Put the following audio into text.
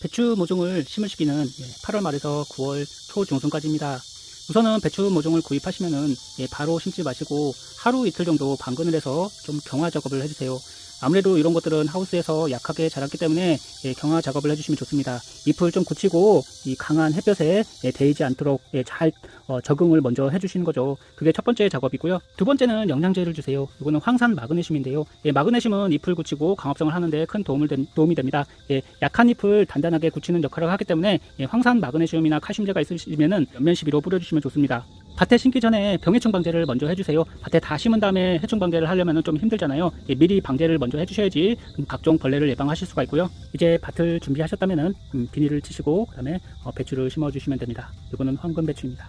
배추 모종을 심을 시기는 8월 말에서 9월 초 중순까지입니다. 우선은 배추 모종을 구입하시면은 예, 바로 심지 마시고 하루 이틀 정도 방근을 해서 좀 경화 작업을 해주세요. 아무래도 이런 것들은 하우스에서 약하게 자랐기 때문에 예, 경화 작업을 해주시면 좋습니다. 잎을 좀 굳히고 이 강한 햇볕에 예, 데이지 않도록 예, 잘 어, 적응을 먼저 해주시는 거죠. 그게 첫 번째 작업이고요. 두 번째는 영양제를 주세요. 이거는 황산 마그네슘인데요. 예, 마그네슘은 잎을 굳히고 강합성을 하는데 큰 도움을 된- 도움이 됩니다. 예, 약한 잎을 단단하게 굳히는 역할을 하기 때문에 예, 황산 마그네슘이나 칼슘제가 있으시면은 옆면 시비로 뿌려주시면 좋습니다. 밭에 심기 전에 병해충 방제를 먼저 해주세요. 밭에 다 심은 다음에 해충 방제를 하려면 좀 힘들잖아요. 예, 미리 방제를 먼저 해주셔야지 음, 각종 벌레를 예방하실 수가 있고요. 이제 밭을 준비하셨다면은 음, 비닐을 치시고 그다음에 어, 배추를 심어주시면 됩니다. 이거는 황금 배추입니다.